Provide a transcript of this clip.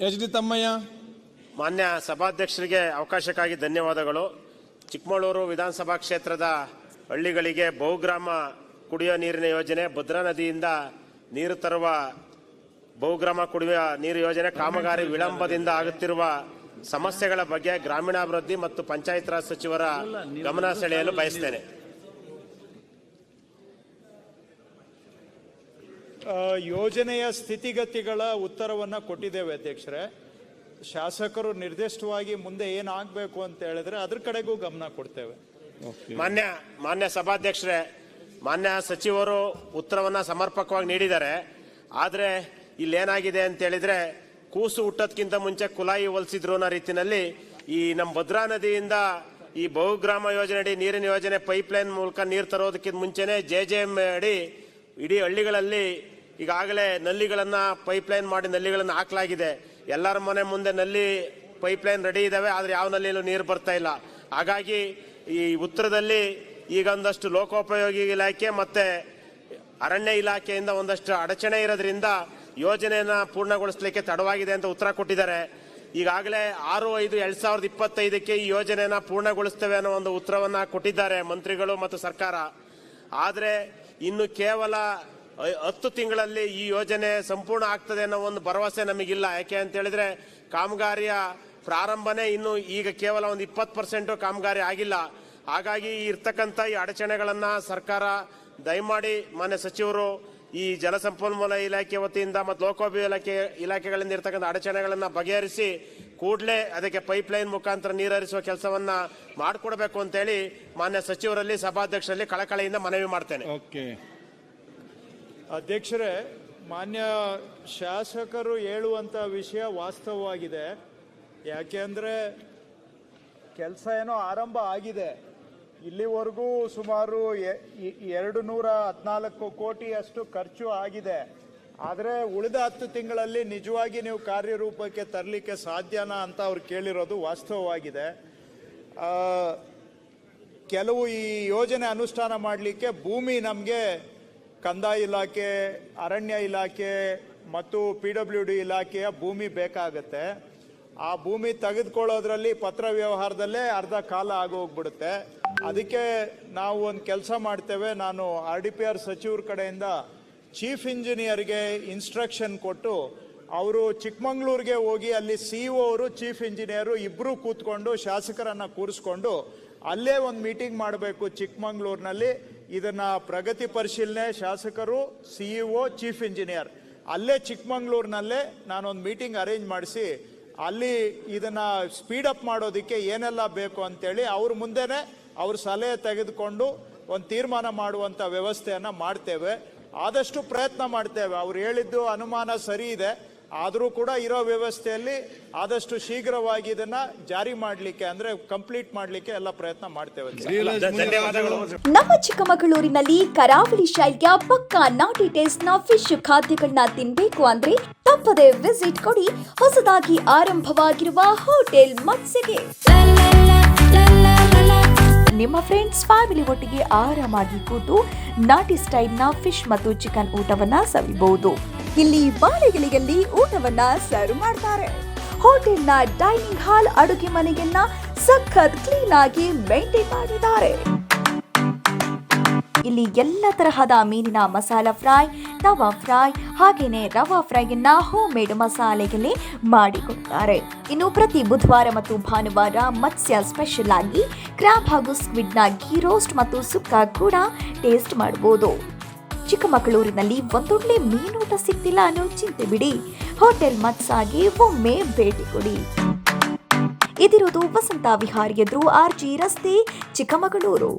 H D ತಮ್ಮಯ್ಯ. ಮಾನ್ಯ ಸಭಾಧ್ಯಕ್ಷರಿಗೆ ಅವಕಾಶಕ್ಕಾಗಿ ಧನ್ಯವಾದಗಳು. ಚಿಕ್ಕಮಗಳೂರು ವಿಧಾನಸಭಾ ಕ್ಷೇತ್ರದ ಹಳ್ಳಿಗಳಿಗೆ ಬಹುಗ್ರಾಮ ಕುಡಿಯುವ ನೀರಿನ ಯೋಜನೆ, ಭದ್ರಾ ನದಿಯಿಂದ ನೀರು ತರುವ ಬಹುಗ್ರಾಮ ಕುಡಿಯುವ ನೀರು ಯೋಜನೆ, ಕಾಮಗಾರಿ ವಿಳಂಬದಿಂದ ಆಗುತ್ತಿರುವ ಸಮಸ್ಯೆಗಳ ಬಗ್ಗೆ ಗ್ರಾಮೀಣಾಭಿವೃದ್ಧಿ ಮತ್ತು ಪಂಚಾಯತ್ ರಾಜ್ ಸಚಿವರ ಗಮನ ಸೆಳೆಯಲು ಬಯಸ್ತೇನೆ. ಯೋಜನೆಯ ಸ್ಥಿತಿಗತಿಗಳ ಉತ್ತರವನ್ನು ಕೊಟ್ಟಿದ್ದೇವೆ ಅಧ್ಯಕ್ಷರೇ. ಶಾಸಕರು ನಿರ್ದಿಷ್ಟವಾಗಿ ಮುಂದೆ ಏನಾಗಬೇಕು ಅಂತ ಹೇಳಿದ್ರೆ ಅದ್ರ ಕಡೆಗೂ ಗಮನ ಕೊಡ್ತೇವೆ. ಮಾನ್ಯ ಮಾನ್ಯ ಸಭಾಧ್ಯಕ್ಷರೇ ಮಾನ್ಯ ಸಚಿವರು ಉತ್ತರವನ್ನು ಸಮರ್ಪಕವಾಗಿ ನೀಡಿದ್ದಾರೆ. ಆದರೆ ಇಲ್ಲೇನಾಗಿದೆ ಅಂತ ಹೇಳಿದ್ರೆ ಕೂಸು ಹುಟ್ಟೋದ್ಕಿಂತ ಮುಂಚೆ ಕುಲಾಯಿ ಹೊಲಿಸಿದ್ರು ಅನ್ನೋ ರೀತಿಯಲ್ಲಿ ಈ ನಮ್ಮ ಭದ್ರಾ ನದಿಯಿಂದ ಈ ಬಹುಗ್ರಾಮ ಯೋಜನೆ ಅಡಿ ನೀರಿನ ಯೋಜನೆ ಪೈಪ್ಲೈನ್ ಮೂಲಕ ನೀರು ತರೋದಕ್ಕಿಂತ ಮುಂಚೆನೆ ಜೆ ಜೆ ಎಂ ಅಡಿ ಇಡೀ ಹಳ್ಳಿಗಳಲ್ಲಿ ಈಗಾಗಲೇ ನಲ್ಲಿಗಳನ್ನು ಪೈಪ್ಲೈನ್ ಮಾಡಿ ನಲ್ಲಿಗಳನ್ನು ಹಾಕಲಾಗಿದೆ. ಎಲ್ಲರ ಮನೆ ಮುಂದೆ ನಲ್ಲಿ ಪೈಪ್ಲೈನ್ ರೆಡಿ ಇದ್ದಾವೆ ಆದರೆ ಯಾವ ನಲ್ಲಿಯಲ್ಲೂ ನೀರು ಬರ್ತಾ ಇಲ್ಲ. ಹಾಗಾಗಿ ಈ ಉತ್ತರದಲ್ಲಿ ಈಗ ಒಂದಷ್ಟು ಲೋಕೋಪಯೋಗಿ ಇಲಾಖೆ ಮತ್ತೆ ಅರಣ್ಯ ಇಲಾಖೆಯಿಂದ ಒಂದಷ್ಟು ಅಡಚಣೆ ಇರೋದ್ರಿಂದ ಯೋಜನೆಯನ್ನು ಪೂರ್ಣಗೊಳಿಸಲಿಕ್ಕೆ ತಡವಾಗಿದೆ ಅಂತ ಉತ್ತರ ಕೊಟ್ಟಿದ್ದಾರೆ. ಈಗಾಗಲೇ ಆರು ಐದು ಎರಡ್ ಸಾವಿರದ ಇಪ್ಪತ್ತೈದಕ್ಕೆ ಈ ಯೋಜನೆಯನ್ನು ಪೂರ್ಣಗೊಳಿಸ್ತೇವೆ ಅನ್ನೋ ಒಂದು ಉತ್ತರವನ್ನು ಕೊಟ್ಟಿದ್ದಾರೆ ಮಂತ್ರಿಗಳು ಮತ್ತು ಸರ್ಕಾರ. ಆದರೆ ಇನ್ನು ಕೇವಲ ಹತ್ತು ತಿಂಗಳಲ್ಲಿ ಈ ಯೋಜನೆ ಸಂಪೂರ್ಣ ಆಗ್ತದೆ ಅನ್ನೋ ಒಂದು ಭರವಸೆ ನಮಗಿಲ್ಲ. ಯಾಕೆ ಅಂತ ಹೇಳಿದ್ರೆ ಕಾಮಗಾರಿಯ ಪ್ರಾರಂಭನೇ ಇನ್ನು ಈಗ ಕೇವಲ ಒಂದು ಇಪ್ಪತ್ತು ಪರ್ಸೆಂಟ್ ಕಾಮಗಾರಿ ಆಗಿಲ್ಲ. ಹಾಗಾಗಿ ಇರ್ತಕ್ಕಂಥ ಈ ಅಡಚಣೆಗಳನ್ನು ಸರ್ಕಾರ ದಯಮಾಡಿ ಮಾನ್ಯ ಸಚಿವರು ಈ ಜಲಸಂಪನ್ಮೂಲ ಇಲಾಖೆ ವತಿಯಿಂದ ಮತ್ತು ಲೋಕೋಪಯೋಗಿ ಇಲಾಖೆ, ಇಲಾಖೆಗಳಿಂದ ಇರ್ತಕ್ಕಂಥ ಅಡಚಣೆಗಳನ್ನು ಬಗೆಹರಿಸಿ ಕೂಡಲೇ ಅದಕ್ಕೆ ಪೈಪ್ಲೈನ್ ಮುಖಾಂತರ ನೀರರಿಸುವ ಕೆಲಸವನ್ನ ಮಾಡಿಕೊಡ್ಬೇಕು ಅಂತೇಳಿ ಮಾನ್ಯ ಸಚಿವರಲ್ಲಿ, ಸಭಾಧ್ಯಕ್ಷರಲ್ಲಿ ಕಳಕಳಿಯಿಂದ ಮನವಿ ಮಾಡ್ತೇನೆ. ಓಕೆ. ಅಧ್ಯಕ್ಷರೇ, ಮಾನ್ಯ ಶಾಸಕರು ಹೇಳುವಂಥ ವಿಷಯ ವಾಸ್ತವವಾಗಿದೆ. ಯಾಕೆಂದರೆ ಕೆಲಸ ಏನೋ ಆರಂಭ ಆಗಿದೆ. ಇಲ್ಲಿವರೆಗೂ ಸುಮಾರು ಎರಡು ನೂರ ಹದಿನಾಲ್ಕು ಕೋಟಿಯಷ್ಟು ಖರ್ಚು ಆಗಿದೆ. ಆದರೆ ಉಳಿದ ಹತ್ತು ತಿಂಗಳಲ್ಲಿ ನಿಜವಾಗಿ ನೀವು ಕಾರ್ಯರೂಪಕ್ಕೆ ತರಲಿಕ್ಕೆ ಸಾಧ್ಯನಾ ಅಂತ ಅವ್ರು ಕೇಳಿರೋದು ವಾಸ್ತವವಾಗಿದೆ. ಕೆಲವು ಈ ಯೋಜನೆ ಅನುಷ್ಠಾನ ಮಾಡಲಿಕ್ಕೆ ಭೂಮಿ ನಮಗೆ ಕಂದಾಯ ಇಲಾಖೆ, ಅರಣ್ಯ ಇಲಾಖೆ ಮತ್ತು ಪಿ ಡಬ್ಲ್ಯೂ ಡಿ ಇಲಾಖೆಯ ಭೂಮಿ ಬೇಕಾಗತ್ತೆ. ಆ ಭೂಮಿ ತೆಗೆದುಕೊಳ್ಳೋದ್ರಲ್ಲಿ ಪತ್ರ ವ್ಯವಹಾರದಲ್ಲೇ ಅರ್ಧ ಕಾಲ ಆಗೋಗ್ಬಿಡುತ್ತೆ. ಅದಕ್ಕೆ ನಾವು ಒಂದು ಕೆಲಸ ಮಾಡ್ತೇವೆ. ನಾನು ಆರ್ ಡಿ ಪಿ ಆರ್ ಸಚಿವರ ಕಡೆಯಿಂದ ಚೀಫ್ ಇಂಜಿನಿಯರ್ಗೆ ಇನ್ಸ್ಟ್ರಕ್ಷನ್ ಕೊಟ್ಟು ಅವರು ಚಿಕ್ಕಮಂಗ್ಳೂರಿಗೆ ಹೋಗಿ ಅಲ್ಲಿ ಸಿ ಅವರು ಚೀಫ್ ಇಂಜಿನಿಯರು ಇಬ್ಬರು ಕೂತ್ಕೊಂಡು ಶಾಸಕರನ್ನು ಕೂರಿಸ್ಕೊಂಡು ಅಲ್ಲೇ ಒಂದು ಮೀಟಿಂಗ್ ಮಾಡಬೇಕು ಚಿಕ್ಕಮಂಗ್ಳೂರಿನಲ್ಲಿ. ಇದನ್ನ ಪ್ರಗತಿ ಪರಿಶೀಲನೆ ಶಾಸಕರು ಸಿಇಒ ಚೀಫ್ ಇಂಜಿನಿಯರ್ ಅಲ್ಲೇ ಚಿಕ್ಕಮಂಗ್ಳೂರಿನಲ್ಲೇ ನಾನೊಂದು ಮೀಟಿಂಗ್ ಅರೇಂಜ್ ಮಾಡಿಸಿ, ಅಲ್ಲಿ ಇದನ್ನ ಸ್ಪೀಡ್ ಅಪ್ ಮಾಡೋದಕ್ಕೆ ಏನೆಲ್ಲ ಬೇಕು ಅಂತೇಳಿ ಅವ್ರ ಮುಂದೆನೆ ಅವ್ರ ಸಲಹೆ ತೆಗೆದುಕೊಂಡು ಒಂದು ತೀರ್ಮಾನ ಮಾಡುವಂಥ ವ್ಯವಸ್ಥೆಯನ್ನು ಮಾಡ್ತೇವೆ. ಆದಷ್ಟು ಪ್ರಯತ್ನ ಮಾಡ್ತೇವೆ. ಅವ್ರು ಹೇಳಿದ್ದು ಅನುಮಾನ ಸರಿ ಇದೆ. ಆದರೂ ಕೂಡ ಇರೋ ವ್ಯವಸ್ಥೆಯಲ್ಲಿ ಆದಷ್ಟು ಶೀಘ್ರವಾಗಿ ಇದನ್ನ ಜಾರಿ ಮಾಡಲಿಕ್ಕೆ ಅಂದ್ರೆ ಕಂಪ್ಲೀಟ್ ಮಾಡಲಿಕ್ಕೆ ಎಲ್ಲ ಪ್ರಯತ್ನ ಮಾಡ್ತೇವೆ ಧನ್ಯವಾದಗಳು. ನಮ್ಮ ಚಿಕ್ಕಮಗಳೂರಿನಲ್ಲಿ ಕರಾವಳಿ ಶೈಲಿಯ ಪಕ್ಕಾ ನಾಟಿ ಟೇಸ್ಟ್ನ ಫಿಶ್ ಖಾದ್ಯಗಳನ್ನ ತಿನ್ಬೇಕು ಅಂದ್ರೆ ತಪ್ಪದೇ ವಿಸಿಟ್ ಕೊಡಿ. ಹೊಸದಾಗಿ ಆರಂಭವಾಗಿರುವ ಹೋಟೆಲ್ ಮತ್ಸ್ಯಗೆ ನಿಮ್ಮ ಫ್ರೆಂಡ್ಸ್ ಫ್ಯಾಮಿಲಿ ಒಟ್ಟಿಗೆ ಆರಾಮಾಗಿ ಕೂತು ನಾಟಿ ಸ್ಟೈಲ್ನ ಫಿಶ್ ಮತ್ತು ಚಿಕನ್ ಊಟವನ್ನ ಸವಿಬಹುದು ಇಲ್ಲಿ ಬಾಳೆಗಿಳಿಯಲ್ಲಿ ಊಟವನ್ನ ಸರ್ವ್ ಮಾಡ್ತಾರೆ. ಹೋಟೆಲ್ನ ಡೈನಿಂಗ್ ಹಾಲ್ ಅಡುಗೆ ಮನೆಯನ್ನ ಸಖತ್ ಕ್ಲೀನ್ ಆಗಿ ಮೇಂಟೈನ್ ಮಾಡಿದ್ದಾರೆ. ಇಲ್ಲಿ ಎಲ್ಲ ತರಹದ ಮೀನಿನ ಮಸಾಲ ಫ್ರೈ, ತವಾ ಫ್ರೈ, ಹಾಗೇನೆ ರವಾ ಫ್ರೈಯನ್ನ ಹೋಮ್ ಮೇಡ್ ಮಸಾಲೆಯಲ್ಲಿ ಮಾಡಿಕೊಡ್ತಾರೆ. ಇನ್ನು ಪ್ರತಿ ಬುಧವಾರ ಮತ್ತು ಭಾನುವಾರ ಮತ್ಸ್ಯ ಸ್ಪೆಷಲ್ ಆಗಿ ಕ್ರಾಬ್ ಹಾಗೂ ಸ್ಕ್ವಿಡ್ನ ಗೀ ರೋಸ್ಟ್ ಮತ್ತು ಸುಕ್ಕ ಕೂಡ ಟೇಸ್ಟ್ ಮಾಡಬಹುದು ಚಿಕ್ಕಮಗಳೂರಿನಲ್ಲಿ ಒಂದೊಳ್ಳೆ ಮೀನೂಟ ಸಿಗ್ತಿಲ್ಲ ಅನ್ನೋ ಚಿಂತೆ ಬಿಡಿ. ಹೋಟೆಲ್ ಮತ್ಸಾಗಿ ಒಮ್ಮೆ ಭೇಟಿ ಕೊಡಿ. ಇದಿರೋದು ವಸಂತ ವಿಹಾರ್ ಎದುರು ಆರ್ ಜಿ ರಸ್ತೆ, ಚಿಕ್ಕಮಗಳೂರು.